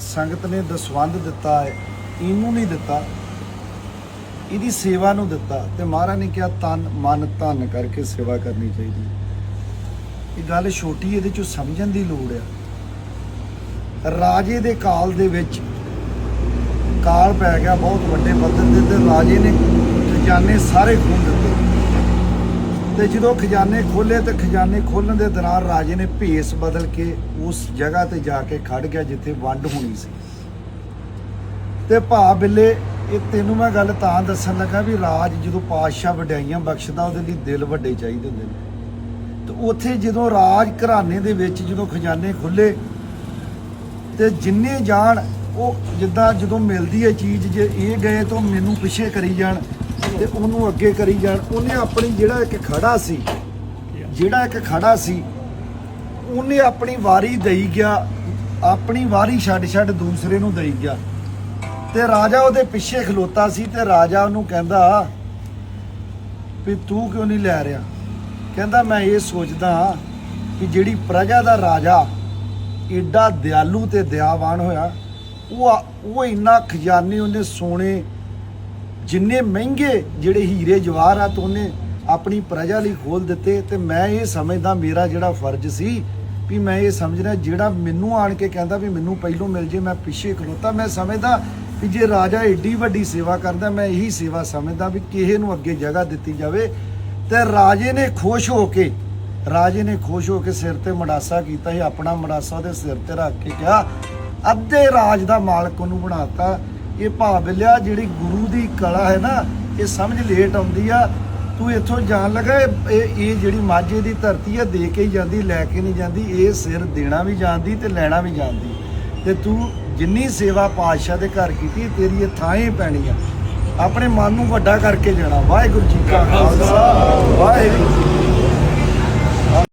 ਸੰਗਤ ਨੇ ਦਸਵੰਦ ਦਿੱਤਾ ਹੈ, ਇਹਨੂੰ ਨਹੀਂ ਦਿੱਤਾ, ਇਹਦੀ ਸੇਵਾ ਨੂੰ ਦਿੱਤਾ ਤੇ ਮਹਾਰਾਜ ਨੇ ਕਿਹਾ, ਤਨ, ਮਨ, ਧਨ ਕਰਕੇ ਸੇਵਾ ਕਰਨੀ ਚਾਹੀਦੀ ਹੈ। ਇਹ ਗੱਲ ਛੋਟੀ ਇਹਦੇ ਚੋਂ ਸਮਝਣ ਦੀ ਲੋੜ ਆ ਰਾਜੇ ਦੇ ਕਾਲ ਦੇ ਵਿੱਚ ਕਾਲ ਪੈ ਗਿਆ, ਬਹੁਤ ਵੱਡੇ ਪੱਧਰ ਦੇ ਤੇ ਰਾਜੇ ਨੇ ਖਜ਼ਾਨੇ ਸਾਰੇ ਖੋਲ ਤੇ ਜਦੋਂ ਖਜ਼ਾਨੇ ਖੋਲੇ ਤੇ ਖਜ਼ਾਨੇ ਖੋਲਣ ਦੇ ਦੌਰਾਨ ਰਾਜੇ ਨੇ ਭੇਸ ਬਦਲ ਕੇ ਉਸ ਜਗ੍ਹਾ ਤੇ ਜਾ ਕੇ ਖੜ ਗਿਆ ਜਿੱਥੇ ਵੰਡ ਹੋਣੀ ਸੀ। ਤੇ ਭਾ ਬਿੱਲੇ, ਇਹ ਤੈਨੂੰ ਮੈਂ ਗੱਲ ਤਾਂ ਦੱਸਣ ਲੱਗਾ ਵੀ ਰਾਜ ਜਦੋਂ ਪਾਤਸ਼ਾਹ ਵਡਿਆਈਆਂ ਬਖਸ਼ਦਾ, ਉਹਦੇ ਲਈ ਦਿਲ ਵੱਡੇ ਚਾਹੀਦੇ ਹੁੰਦੇ ਨੇ। ਤੇ ਉੱਥੇ ਜਦੋਂ ਰਾਜ ਘਰਾਣੇ ਦੇ ਵਿੱਚ ਜਦੋਂ ਖਜ਼ਾਨੇ ਖੁੱਲੇ ਤੇ ਜਿੰਨੇ ਜਾਣ, ਉਹ ਜਿੱਦਾਂ ਜਦੋਂ ਮਿਲਦੀ ਹੈ ਚੀਜ਼, ਜੇ ਇਹ ਗਏ ਤਾਂ ਮੈਨੂੰ ਪਿੱਛੇ ਕਰੀ ਜਾਣ। ਤੇ ਉਹਨੂੰ ਅੱਗੇ ਕਰੀ ਜਾਣ। ਉਹਨੇ ਆਪਣੀ ਜਿਹੜਾ ਇੱਕ ਖੜਾ ਸੀ, ਜਿਹੜਾ ਇੱਕ ਖੜਾ ਸੀ, ਉਹਨੇ ਆਪਣੀ ਵਾਰੀ ਦੇਈ ਗਿਆ, ਆਪਣੀ ਵਾਰੀ ਛੱਡ ਛੱਡ ਦੂਸਰੇ ਨੂੰ ਦੇਈ ਗਿਆ। ਤੇ ਰਾਜਾ ਉਹਦੇ ਪਿੱਛੇ ਖਲੋਤਾ ਸੀ ਤੇ ਰਾਜਾ ਉਹਨੂੰ ਕਹਿੰਦਾ, ਵੀ ਤੂੰ ਕਿਉਂ ਨਹੀਂ ਲੈ ਰਿਹਾ? ਕਹਿੰਦਾ, ਮੈਂ ਇਹ ਸੋਚਦਾ ਕਿ ਜਿਹੜੀ ਪ੍ਰਜਾ ਦਾ ਰਾਜਾ ਏਡਾ ਦਿਆਲੂ ਤੇ ਦਿਆਵਾਨ ਹੋਇਆ, ਉਹ ਉਹ ਇੰਨਾ ਖਜ਼ਾਨੇ ਉਹਨੇ ਸੋਨੇ ਜਿੰਨੇ ਮਹਿੰਗੇ ਜਿਹੜੇ ਹੀਰੇ ਜਵਾਹਰ ਆ ਤੋਨੇ ਆਪਣੀ ਪ੍ਰਜਾ ਲਈ ਖੋਲ ਦਿੱਤੇ, ਤੇ ਮੈਂ ਇਹ ਸਮਝਦਾ ਮੇਰਾ ਜਿਹੜਾ ਫਰਜ਼ ਸੀ ਵੀ ਮੈਂ ਇਹ ਸਮਝਦਾ ਜਿਹੜਾ ਮੈਨੂੰ ਆਣ ਕੇ ਕਹਿੰਦਾ ਵੀ ਮੈਨੂੰ ਪਹਿਲੋਂ ਮਿਲ ਜੇ, ਮੈਂ ਪਿੱਛੇ ਖਲੋਤਾ, ਮੈਂ ਸਮਝਦਾ ਵੀ ਜੇ ਰਾਜਾ ਏਡੀ ਵੱਡੀ ਸੇਵਾ ਕਰਦਾ, ਮੈਂ ਇਹੀ ਸੇਵਾ ਸਮਝਦਾ ਵੀ ਕਿਸੇ ਨੂੰ ਅੱਗੇ ਜਗ੍ਹਾ ਦਿੱਤੀ ਜਾਵੇ। ਤੇ ਰਾਜੇ ਨੇ ਖੁਸ਼ ਹੋ ਕੇ, ਰਾਜੇ ਨੇ ਖੁਸ਼ ਹੋ ਕੇ ਸਿਰ ਤੇ ਮੜਾਸਾ ਕੀਤਾ, ਇਹ ਆਪਣਾ ਮੜਾਸਾ ਉਹਦੇ ਸਿਰ ਤੇ ਰੱਖ ਕੇ ਕਿਹਾ, ਅੱਧੇ ਰਾਜ ਦਾ ਮਾਲਕ ਉਹਨੂੰ ਬਣਾਤਾ। ਇਹ ਭਾਵ ਲਿਆ, ਜਿਹੜੀ ਗੁਰੂ ਦੀ ਕਲਾ ਹੈ ਨਾ, ਇਹ ਸਮਝ ਲੇਟ ਆਉਂਦੀ ਆ। ਤੂੰ ਇੱਥੋਂ ਜਾਣ ਲੱਗਾ, ਇਹ, ਇਹ- ਜਿਹੜੀ ਮਾਝੇ ਦੀ ਧਰਤੀ ਆ, ਦੇ ਕੇ ਹੀ ਜਾਂਦੀ, ਲੈ ਕੇ ਨਹੀਂ ਜਾਂਦੀ, ਇਹ ਸਿਰ ਦੇਣਾ ਵੀ ਜਾਣਦੀ ਤੇ ਲੈਣਾ ਵੀ ਜਾਣਦੀ। ਤੇ ਤੂੰ ਜਿੰਨੀ ਸੇਵਾ ਪਾਤਸ਼ਾਹ ਦੇ ਘਰ ਕੀਤੀ, ਤੇਰੀ ਇਹ ਥਾਂ ਹੀ ਪੈਣੀ ਆ। ਆਪਣੇ ਮਨ ਨੂੰ ਵੱਡਾ ਕਰਕੇ ਜਾਣਾ ਵਾਹਿਗੁਰੂ ਜੀ ਕਾ ਖਾਲਸਾ, ਵਾਹਿਗੁਰੂ